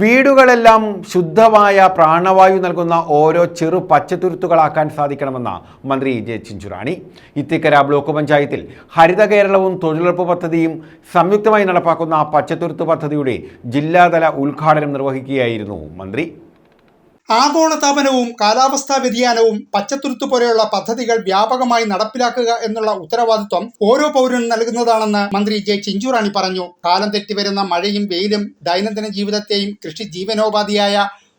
വീടുകളെല്ലാം ശുദ്ധമായ പ്രാണവായു നൽകുന്ന ഓരോ ചെറു പച്ചത്തുരുത്തുകളാക്കാൻ സാധിക്കണമെന്ന മന്ത്രി ജെ ചിഞ്ചുറാണി. ഇത്തിക്കര ബ്ലോക്ക് പഞ്ചായത്തിൽ ഹരിത കേരളവും തൊഴിലുറപ്പ് പദ്ധതിയും സംയുക്തമായി നടപ്പാക്കുന്ന പച്ചത്തുരുത്ത് പദ്ധതിയുടെ ജില്ലാതല ഉദ്ഘാടനം നിർവഹിക്കുകയായിരുന്നു മന്ത്രി. ആഗോളതാപനവും കാലാവസ്ഥാ വ്യതിയാനവും പച്ചത്തുരുത്ത് പോലെയുള്ള പദ്ധതികൾ വ്യാപകമായി നടപ്പിലാക്കുക എന്നുള്ള ഉത്തരവാദിത്വം ഓരോ പൗരനും നൽകുന്നതാണെന്ന് മന്ത്രി ജെ ചിഞ്ചുറാണി പറഞ്ഞു. കാലം തെറ്റിവരുന്ന മഴയും വെയിലും ദൈനംദിന ജീവിതത്തെയും കൃഷി ജീവനോപാധിയായ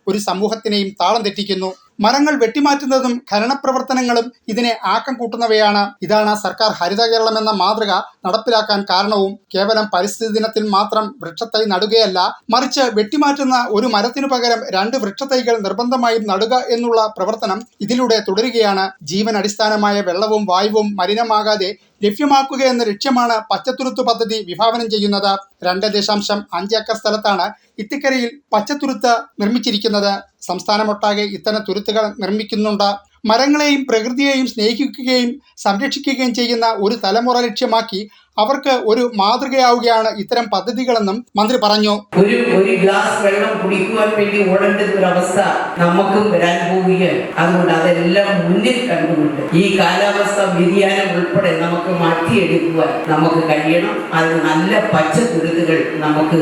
ഒരു സമൂഹത്തിനെയും താളം തെറ്റിക്കുന്നു. മരങ്ങൾ വെട്ടിമാറ്റുന്നതും ഖനനപ്രവർത്തനങ്ങളും ഇതിനെ ആക്കം കൂട്ടുന്നവയാണ്. ഇതാണ് സർക്കാർ ഹരിത കേരളം എന്ന മാതൃക നടപ്പിലാക്കാൻ കാരണവും കേവലം പരിസ്ഥിതി ദിനത്തിൽ മാത്രം വൃക്ഷത്തൈ നടുകയല്ല മറിച്ച് വെട്ടിമാറ്റുന്ന ഒരു മരത്തിനു പകരം രണ്ട് വൃക്ഷത്തൈകൾ നിർബന്ധമായും നടുക എന്നുള്ള പ്രവർത്തനം ഇതിലൂടെ തുടരുകയാണ്. ജീവൻ അടിസ്ഥാനമായ വെള്ളവും വായുവും മലിനമാകാതെ ലഭ്യമാക്കുക എന്ന ലക്ഷ്യമാണ് പച്ചത്തുരുത്ത് പദ്ധതി വിഭാവനം ചെയ്യുന്നത്. രണ്ട് ദശാംശം അഞ്ച് ഏക്കർ സ്ഥലത്താണ് ഇത്തിക്കരയിൽ പച്ചത്തുരുത്ത് നിർമ്മിച്ചിരിക്കുന്നത്. സംസ്ഥാനമൊട്ടാകെ ഇത്തരം തുരുത്തുകൾ നിർമ്മിക്കുന്നുണ്ട്. മരങ്ങളെയും പ്രകൃതിയെയും സ്നേഹിക്കുകയും സംരക്ഷിക്കുകയും ചെയ്യുന്ന ഒരു തലമുറ ലക്ഷ്യമാക്കി അവർക്ക് ഒരു മാതൃകയാവുകയാണ് ഇത്തരം പദ്ധതികളെന്നും മന്ത്രി പറഞ്ഞു. ഒരു ഒരു ഗ്ലാസ് വെള്ളം കുടിക്കുവാൻ വേണ്ടി ഓടേണ്ട ഒരു അവസ്ഥ നമുക്കും വരാൻ പോവുകയാണ്. അതുകൊണ്ട് അതെല്ലാം മുന്നിൽ കണ്ടുകൊണ്ട് ഈ കാലാവസ്ഥ വ്യതിയാനം ഉൾപ്പെടെ നമുക്ക് മാറ്റിയെടുക്കുവാൻ നമുക്ക് കഴിയണം. അതിന് നല്ല പച്ച തുരുത്തുകൾ നമുക്ക്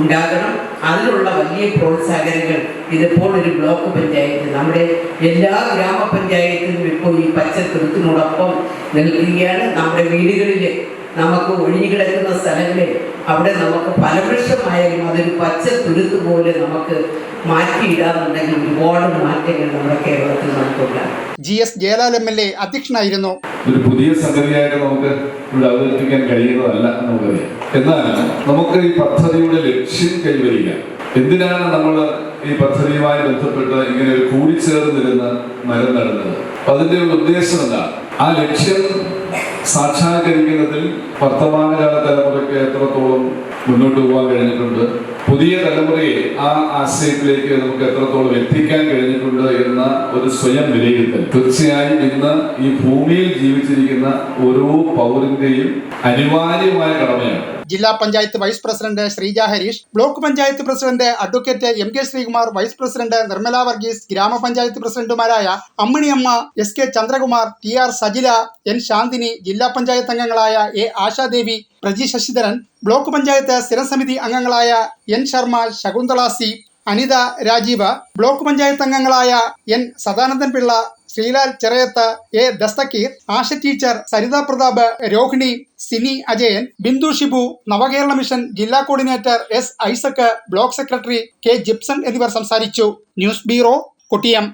ഉണ്ടാകണം. അതിനുള്ള വലിയ പ്രോത്സാഹനങ്ങൾ ഇതിപ്പോൾ ഒരു ബ്ലോക്ക് പഞ്ചായത്ത് നമ്മുടെ എല്ലാ ഗ്രാമപഞ്ചായത്തിലും ഇപ്പോൾ ഈ പച്ച തുരുത്തിനോടൊപ്പം നിൽക്കുകയാണ്. നമ്മുടെ വീടുകളിൽ നമുക്ക് ഒഴിഞ്ഞു കിടക്കുന്ന സ്ഥലങ്ങളിൽ അവിടെ നമുക്ക് ഫലവൃക്ഷമായാലും അതൊരു പച്ച തുരുത്ത് പോലെ നമുക്ക് മാറ്റിയിടാന്നുണ്ടെങ്കിൽ ഒരുപാട് മാറ്റങ്ങൾ നമ്മുടെ കേരളത്തിൽ നമുക്കുണ്ടാകും. G S Jayalal M L A അധ്യക്ഷനായിരുന്നു. ഒരു പുതിയ സംഗതിയായിട്ട് നമുക്ക് ഇവിടെ അവതരിപ്പിക്കാൻ കഴിയുന്നതല്ല നമുക്കറിയാം എന്നാൽ നമുക്ക് ഈ പദ്ധതിയുടെ ലക്ഷ്യം കൈവരിക്കാം. എന്തിനാണ് നമ്മൾ ഈ പദ്ധതിയുമായി ബന്ധപ്പെട്ട് ഇങ്ങനെ ഒരു കൂടിച്ചേർന്നിരുന്ന് മരം നടുന്നത്? അതിന്റെ ഒരു ഉദ്ദേശം എന്താണ്? ആ ലക്ഷ്യം സാക്ഷാത്കരിക്കുന്നതിൽ വർത്തമാനകാല തലമുറയ്ക്ക് എത്രത്തോളം മുന്നോട്ട് പോകാൻ കഴിഞ്ഞിട്ടുണ്ട്? പുതിയ തലമുറയെ ആ ആശയത്തിലേക്ക് നമുക്ക് എത്രത്തോളം എത്തിക്കാൻ കഴിഞ്ഞിട്ടുണ്ട്? ഒരു സ്വയം വിലയിരുത്തൽ തീർച്ചയായും ഇന്ന് ഈ ഭൂമിയിൽ ജീവിച്ചിരിക്കുന്ന ഓരോ പൗരന്റെയും അനിവാര്യമായ കടമയാണ്. ജില്ലാ panchayat vice president Sreeja Harish block panchayat president advocate M K Sreekumar vice president Nirmala Varghese grama panchayat പ്രസിഡന്റുമാരായ Amminiyamma S K Chandrakumar T R Sajila N Shanthini ജില്ലാ പഞ്ചായത്ത് അംഗങ്ങളായ എ ആശാദേവി പ്രജി ശശിധരൻ ബ്ലോക്ക് പഞ്ചായത്ത് സ്ഥിരം സമിതി അംഗങ്ങളായ N Sharma Shakuntala C Anitha Rajeeva block panchayat അംഗങ്ങളായ N Sadanandan Pillai Sreelal Cherayath A Dasthakeer Asha teacher Saritha Prathap Rohini Sini Ajayan Bindu Shibu Navakerala mission ജില്ലാ coordinator S Isaac block secretary K Jipson എന്നിവർ സംസാരിച്ചു. News bureau Kottiyam.